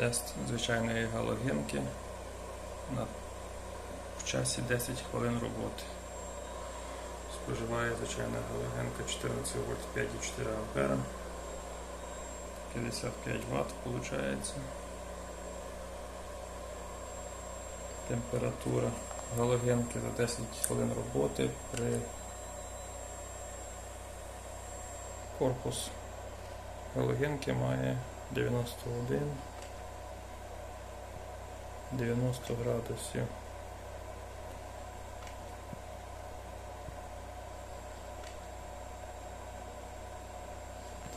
Тест звичайної галогенки на в часі 10 хвилин роботи. Споживає звичайна галогенка 14 вольт 5,4 ампера. 55 Вт виходить. Температура галогенки за 10 хвилин роботи при корпус галогенки має 91 90 градусів.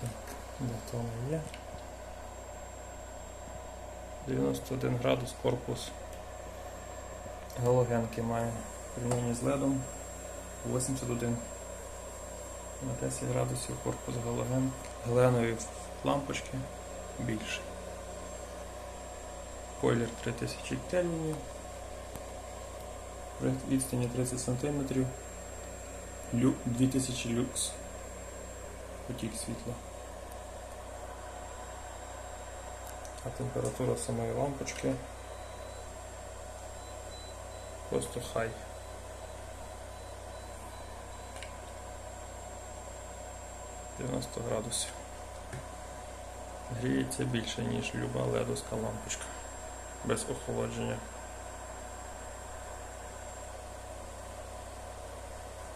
Так, де то воно є? 91 градус корпус галогенки має порівнянні з ледом 81 на 10 градусів корпус галоген, галеної лампочки більше. Колір 3000 кельвінів. Відстані 30 см. 2000 люкс. Потік світла. А температура самої лампочки просто хай. Дев'яносто градусів. Гріється більше, ніж люба ледовська лампочка без охолодження.